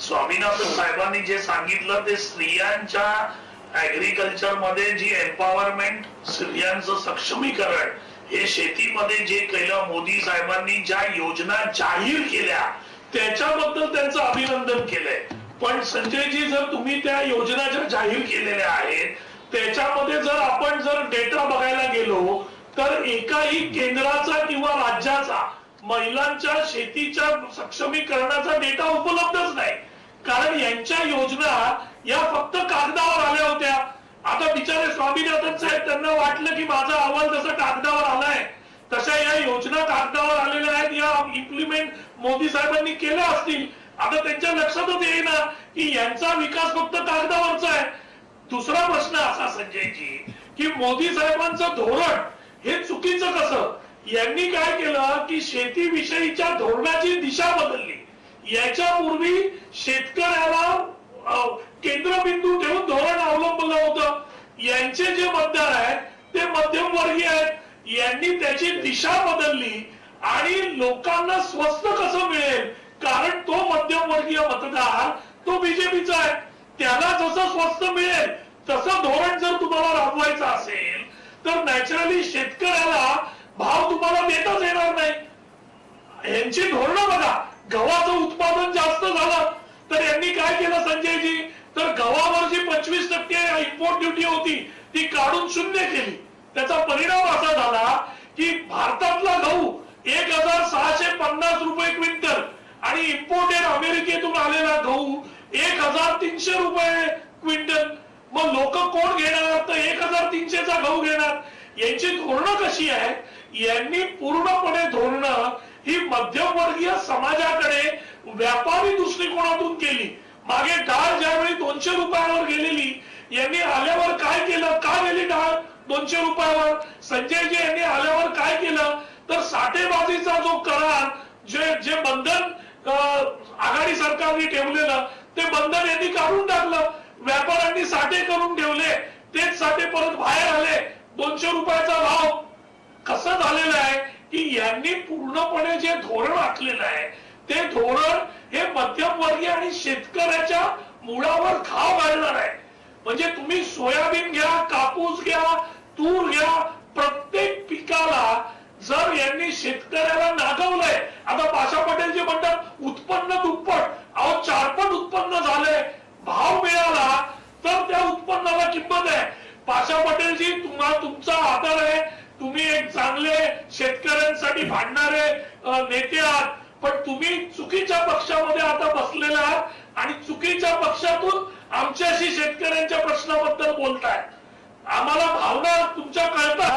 स्वामीनाथन साहेबांनी जे सांगितलं ते स्त्रियांच्या ऍग्रीकल्चरमध्ये जी एम्पॉवरमेंट स्त्रियांचं सक्षमीकरण हे शेतीमध्ये जे केलं मोदी साहेबांनी ज्या योजना जाहीर केल्या त्याच्याबद्दल त्यांचं अभिनंदन केलंय. पण संजयजी जर तुम्ही त्या योजना ज्या जाहीर केलेल्या आहेत त्याच्यामध्ये जर आपण जर डेटा बघायला गेलो तर एकाही केंद्राचा किंवा राज्याचा महिलांच्या शेतीच्या सक्षमीकरणाचा डेटा उपलब्धच नाही. कारण यांच्या योजना या फक्त कागदावर आल्या होत्या. आता बिचारे स्वामीनाथन साहेब त्यांना वाटलं की माझा अहवाल जसा कागदावर आलाय तशा या योजना कागदावर आलेल्या आहेत. या इम्प्लिमेंट मोदी साहेबांनी केल्या असतील. आता त्यांच्या लक्षातच येईना की यांचा विकास फक्त कागदावरचा आहे. दुसरा प्रश्न असा संजयजी की मोदी साहेबांचं धोरण हे चुकीचं कसं? यांनी काय केलं की शेतीविषयीच्या धोरणाची दिशा बदलली. याच्यापूर्वी शेतकऱ्याला केंद्रबिंदू ठेवून धोरण अवलंबलं होतं. यांचे जे मतदार आहेत ते मध्यमवर्गीय आहेत. यांनी त्याची दिशा बदलली आणि लोकांना स्वस्त कसं मिळेल? कारण तो मध्यमवर्गीय मतदार तो बीजेपीचा आहे. त्याला जसं स्वस्त मिळेल तसं धोरण जर तुम्हाला राबवायचं असेल तर नॅचरली शेतकऱ्याला भाव तुम्हाला देताच येणार नाही. यांची धोरणं बघा. गव्हाचं उत्पादन जास्त झालं तर यांनी काय केलं संजयजी? तर गव्हावर जी पंचवीस टक्के इम्पोर्ट ड्युटी होती ती काढून शून्य केली. त्याचा परिणाम असा झाला की भारतातला गहू एक हजार सहाशे पन्नास रुपये क्विंटल आणि इम्पोर्टेड अमेरिकेतून आलेला गहू एक हजार तीनशे रुपये क्विंटल. मग लोक कोण घेणार? तर एक हजार तीनशेचा गहू घेणार. यांची धोरणं कशी आहेत? यांनी पूर्णपणे धोरणं ही मध्यमवर्गीय समाजात व्यापारी दृष्टिकोनातून केली. मागे डाळ ज्यावेळी दोनशे रुपयावर गेलेली यांनी आल्यावर काय केलं? का गेली डाळ दोनशे रुपयावर? संजयजी यांनी आल्यावर काय केलं? तर साठेबाजीचा जो करार जे जे बंधन आघाडी सरकारने ठेवलेलं ते बंधन यांनी काढून टाकलं. व्यापाऱ्यांनी साठे करून ठेवले. तेच साठे परत बाहेर आले. दोनशे रुपयाचा भाव कसं झालेलं आहे? की यांनी पूर्णपणे जे धोरण आखलेलं आहे ते धोरण हे मध्यमवर्गीय आणि शेतकऱ्याच्या मुळावर खाव घालणार आहे. म्हणजे तुम्ही सोयाबीन घ्या कापूस घ्या तूर घ्या प्रत्येक पिकाला जर यांनी शेतकऱ्याला नागवलंय आता पाशा पटेल जे म्हणतात उत्पन्न दुप्पट अहो चारपट उत्पन्न झालंय भाव मिळाला तर त्या उत्पन्नाला किंमत आहे. पाशा पटेलजी तुम्हा तुमचा आदर आहे. तुम्ही एक चांगले शेतकऱ्यांसाठी भांडणारे नेते आहात. पण तुम्ही चुकीच्या पक्षामध्ये आता बसलेला आहात आणि चुकीच्या पक्षातून आमच्याशी शेतकऱ्यांच्या प्रश्नाबद्दल बोलताय. आम्हाला भावना तुमच्या कळतात.